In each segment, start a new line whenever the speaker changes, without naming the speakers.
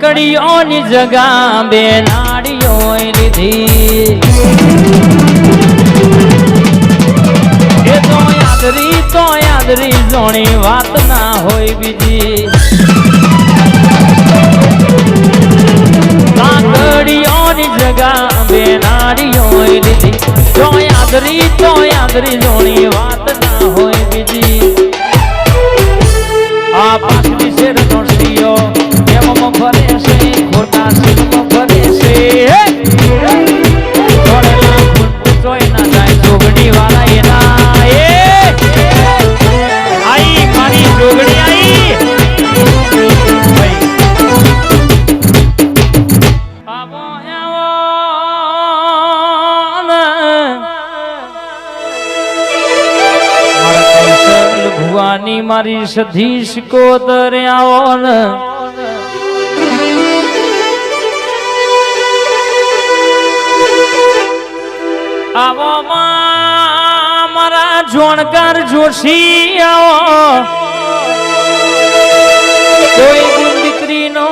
કડીઓની જગા બે નાડીઓ લીધી. એ તો યાદરી તો યાદરી, જોણી વાત ના હોય બીજી. લાકડીઓની જગા બે નાડીઓ લીધી. તો યાદરી તો યાદરી, જોણી વાત ના મારી સધી કો ને. આવો મારા જોણકાર જોશી આવો કોઈ ગુણ દીકરીનો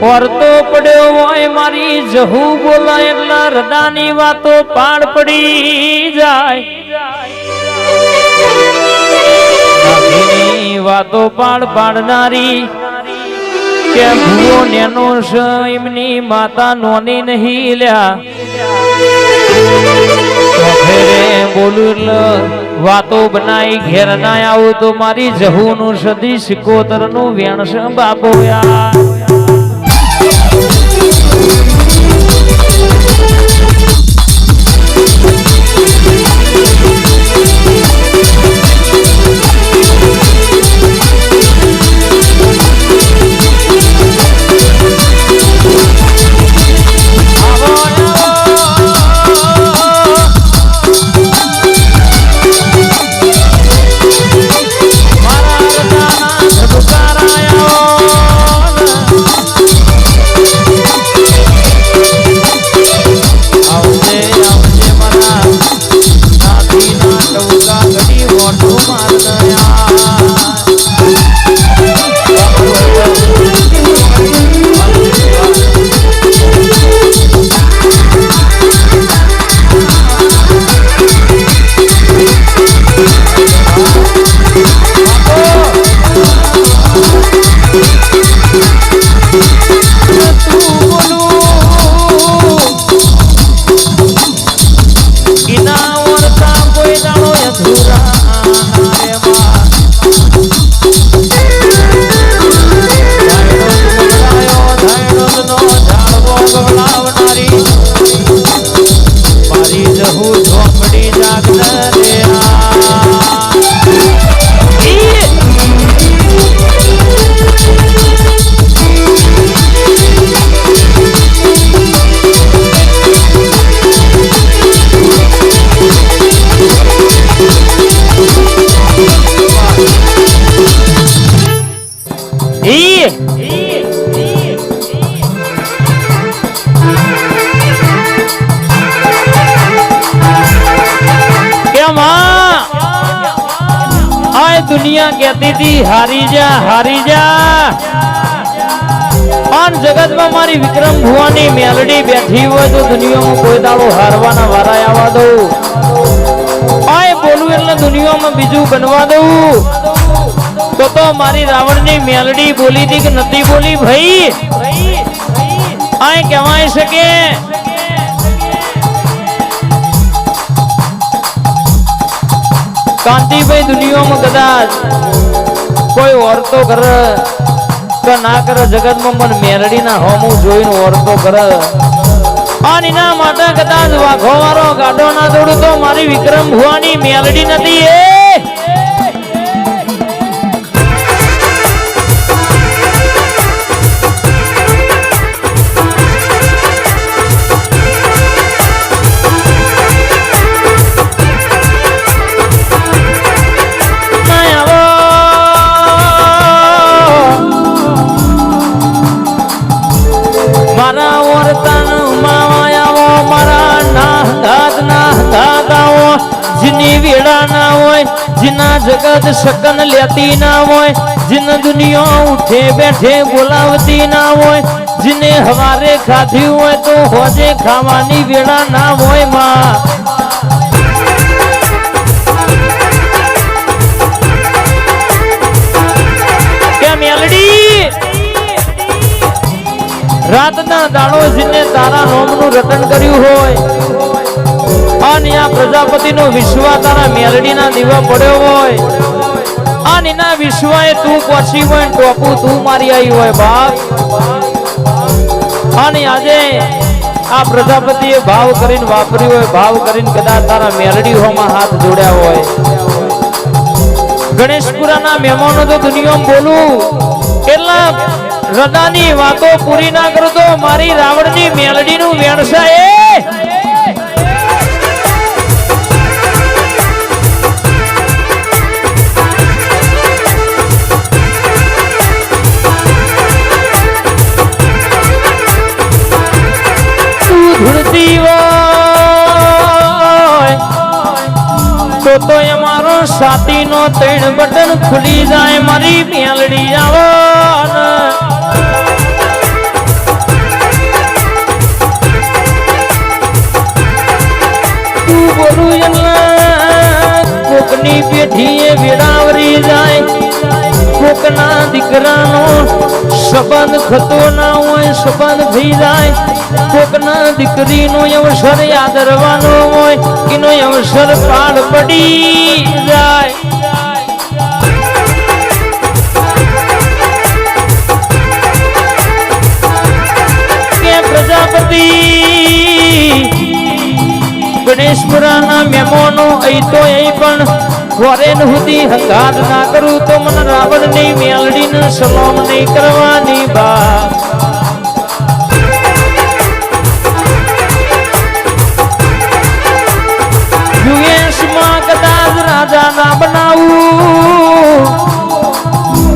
વર્તો પડ્યો હોય મારી જહુ બોલાય, એટલે હૃદાની વાતો પાડ પડી જાય. નાભીની વાતો પાડ પાડનારી કે ભૂવો નેનો એમની માતા નોની નહીં લ્યા. બોલું વાતો બનાવી ઘેર ના આવું તો મારી જહુનું સદી સિકોતરનું વેણ છે દુનિયા કહેતી હતી હારી જા હારી જા. પણ જગતમાં મારી વિક્રમ ભુવાની મેલડી બેઠી હોય તો દુનિયામાં કોઈ દાડો હારવાના વારા આવવા દઉં. આય બોલું એટલે દુનિયામાં બીજું બનવા દઉં. તો તો મારી રાવણની મેલડી બોલી હતી કે નથી બોલી ભાઈ? આય કહેવાય છે કે કાંતિભાઈ દુનિયામાં કદાચ કોઈ ઓરતો કરે કે ના કરે, જગતમાં પણ મેરડી ના હોમું જોઈને ઓરતો કરે અને એના માટે કદાચ વાઘો વાળો ગાડો ના દોડું તો મારી વિક્રમ ભુવાની મેરડી નથી, એ જેની જગત શકન લેતી ના હોય, જીન દુનિયા ઉઠે બેઠે બોલાવતી ના હોય, જીને હવારે ખાધી હોય તો હોજે ખાવાની વેળા ના હોયમાં. રાતના દાડો જીને તારા નોમનું રટણ કર્યું હોય. અને આ પ્રજાપતિનો વિશ્વા તારા મેલડીના દીવા પડ્યો હોય. અને એના વિશ્વાએ તું પછી હોય ને ટોપું, તું મારી આવી હોય બાપ. અને આજે આ પ્રજાપતિએ ભાવ કરીને વાપર્યું હોય, ભાવ કરીને કદાચ તારા મેરડીઓમાં હાથ જોડ્યા હોય. ગણેશપુરાના મહેમાનો તો દુનિયામાં બોલું. એટલા રદાની વાતો પૂરી ના કરતો મારી રાવણની મેલડીનું વેણસા એ. તો એ મારો સાતીનો ત્રણ બટન ખુલી જાય, મારી મેલડી આવન. તું બોલું કોકની પેઢીએ વેરાવરી જાય. કોકના દીકરાનો સંબંધ થતો ના હોય, સંબંધ થઈ જાય. કોકના દીકરીનો અવસર યાદ રહેવાનો હોય, એનો અવસર પાડ પડી જાય. પ્રજાપતિ, ગણેશપુરાના મહેમાનો અહીં તો એ પણ વરેન હુદી હંગાત ના કરું તો મને રાવણની મેલડીને સલામ નહીં કરવાની બા યુએસમાં કદાચ રાજા ના બનાવું,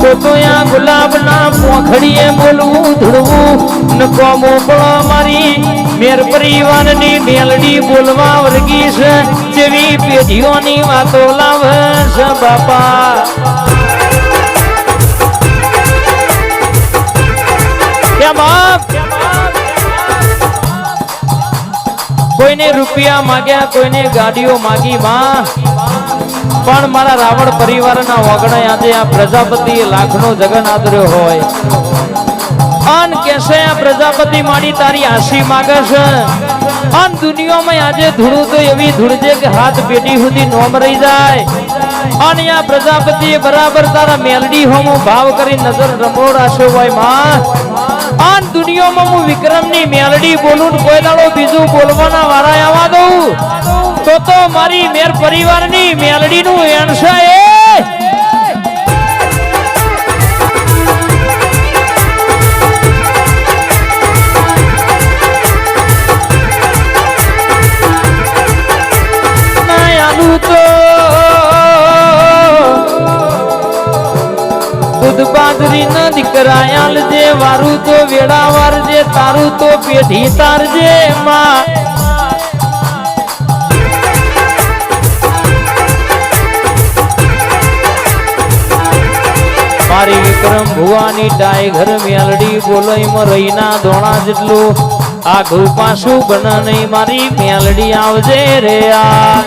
તો તો આ ગુલાબના પોખડીએ બોલવું, ધૂળવું નકો મોકળો મારી મેર પરિવારની મેલડી બોલવા વર્ગી છે. જેવી પેઢીઓની વાતો લાવે છે બાપા. કોઈને રૂપિયા માગ્યા, કોઈને ગાડીઓ માગી માં. પણ મારા રાવણ પરિવારના વગણે આજે આ પ્રજાપતિ લાખનો જગન આદર્યો હોય. અન કેસે પ્રજાપતિ માડી તારી આશી માગે છે. અન દુનિયામાં આજે ધૂળું તો એવી ધૂળ છે કે હાથ પેટી સુધી નોમ રહી જાય. અને આ પ્રજાપતિ બરાબર તારા મેલડી હોમો ભાવ કરી નજર રમોડાશે હોયમાં. આન દુનિયામાં હું વિક્રમની મેલડી બોલું કોઈ દાડો બીજું બોલવાના વારા આવવા દઉં. તો તો મારી મેર પરિવારની મેલડીનું એણસા એ. દૂધ દીકરાયાલ જે વારું તો વેડા વારજે, તારું તો પેઢી તારજે માં મારી વિક્રમ ભુવાની ટાઈગર મેલડી બોલોઈમાં રહીના ધોણા જેટલું. આઘું પાછું બન નહીં મારી મેલડી આવજે રે આ.